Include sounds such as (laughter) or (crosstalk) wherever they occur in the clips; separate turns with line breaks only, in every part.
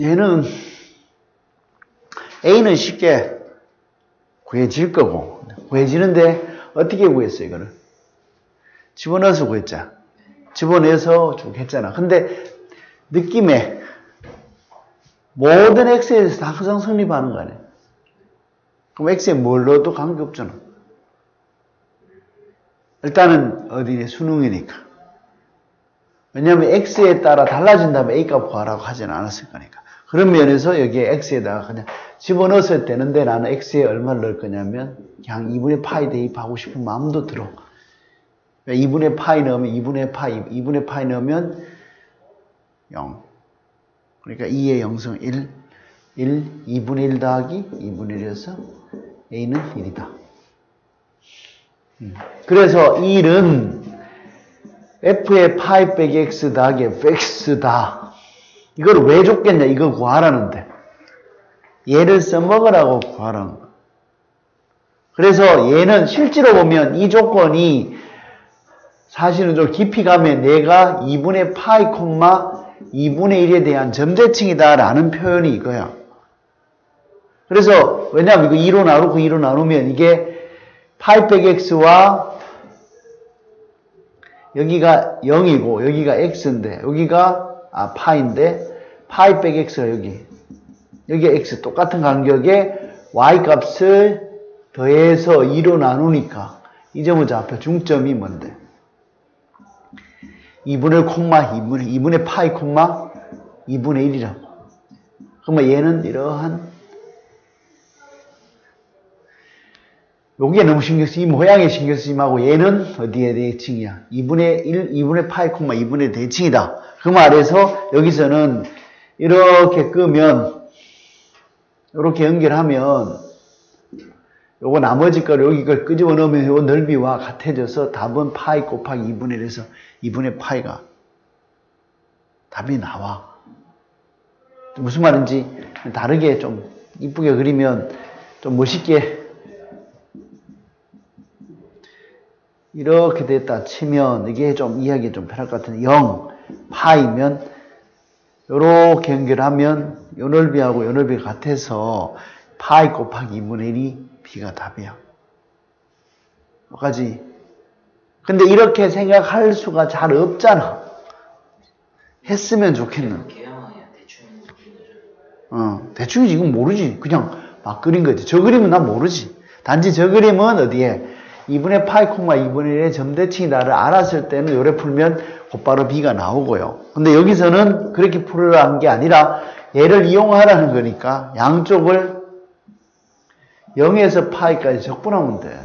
얘는 A는 쉽게 구해질 거고 구해지는데 어떻게 구했어요 이거를 집어넣어서 구했자. 집어내서 쭉 했잖아. 근데 느낌에 모든 X에 대해서 다 항상 성립하는 거 아니야? 그럼 X에 뭘 넣어도 관계없잖아. 일단은 어디에 수능이니까. 왜냐하면 X에 따라 달라진다면 A값 구하라고 하지는 않았을 거니까 그런 면에서 여기에 x에다가 그냥 집어넣었을 때는데 나는 x에 얼마를 넣을 거냐면 그냥 2분의 파이 대입하고 싶은 마음도 들어. 2분의 파이 넣으면 2분의 파이, 2분의 파이 넣으면 0. 그러니까 2의 0승 1, 1, 2분의 1 더하기 2분의 1이어서 a는 1이다. 음. 그래서 1은 f의 파이 빼기 x 더하기 fx다. 이걸 왜 줬겠냐? 이거 구하라는데. 얘를 써먹으라고 구하라는 거. 그래서 얘는 실제로 보면 이 조건이 사실은 좀 깊이 가면 내가 2분의 파이 콤마 2분의 1에 대한 점대칭이다 라는 표현이 이거야. 그래서 왜냐하면 이거 2로 나누고 2로 나누면 이게 파이 빼기 x와 여기가 0이고 여기가 x인데 여기가 아, 파인데, 파이 빼기 x가 여기. 여기 x 똑같은 간격에 y 값을 더해서 2로 나누니까 이 점을 잡혀 중점이 뭔데? 2분의 콤마 2분의, 2분의 파이 콤마 2분의 1이라고. 그러면 얘는 이러한 여기에 너무 신경 쓰이 모양에 신경 쓰지 말고 얘는 어디에 대칭이야? 2분의 1, 2분의 파이 콤마 2분의 대칭이다. 그 말에서 여기서는 이렇게 끄면 이렇게 연결하면 요거 나머지 걸 여기 걸 끄집어 넣으면 요 넓이와 같아져서 답은 파이 곱하기 2분의 1에서 2분의 파이가 답이 나와. 무슨 말인지 다르게 좀 이쁘게 그리면 좀 멋있게 이렇게 됐다 치면 이게 좀 이해하기 좀 편할 것 같은데 0 파이면 이렇게 연결하면 요 넓이하고 요 넓이가 같아서 파이 곱하기 2분의 1이 b가 답이야. 뭐까지? 근데 이렇게 생각할 수가 잘 없잖아. 했으면 좋겠는. 어, 대충 지금 모르지. 그냥 막 그린 거지. 저 그림은 난 모르지. 단지 저 그림은 어디에 2분의 파이 콤마 2분의 1의 점대칭이다를 알았을 때는 요래 풀면 곧바로 b가 나오고요. 근데 여기서는 그렇게 풀으라는 게 아니라 얘를 이용하라는 거니까 양쪽을 0에서 파이까지 적분하면 돼.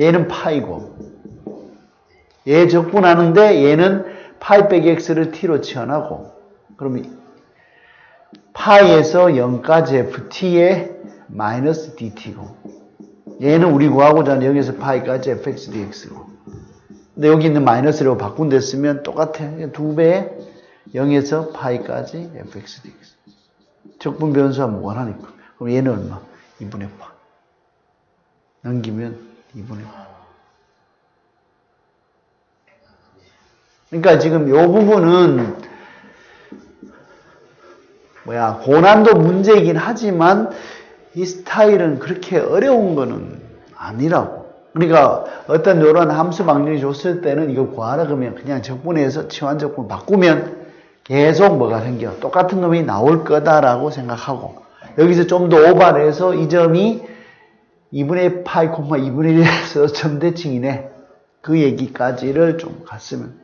얘는 파이고 얘 적분하는데 얘는 파이 빼기 x를 t로 치환하고 그러면 파이에서 0까지 ft의 마이너스 dt고 얘는 우리 구하고자 하는 여기서 파이까지 fx dx고 근데 여기 있는 마이너스로 바꾼댔으면 똑같아. 두 배에 0에서 파이까지 fx dx. 적분 변수와 무관하니까. 그럼 얘는 얼마? 2분의 파. 넘기면 2분의 파. 그러니까 지금 이 부분은 뭐야 고난도 문제이긴 하지만 이 스타일은 그렇게 어려운 거는 아니라고. 그러니까 어떤 이런 함수 방정이 줬을 때는 이거 구하라 그러면 그냥 적분해서 치환 적분 바꾸면 계속 뭐가 생겨. 똑같은 놈이 나올 거다라고 생각하고 여기서 좀 더 오버해서 이 점이 2분의 파이 콤마 2분의 1에서 (laughs) 점대칭이네. 그 얘기까지를 좀 갔으면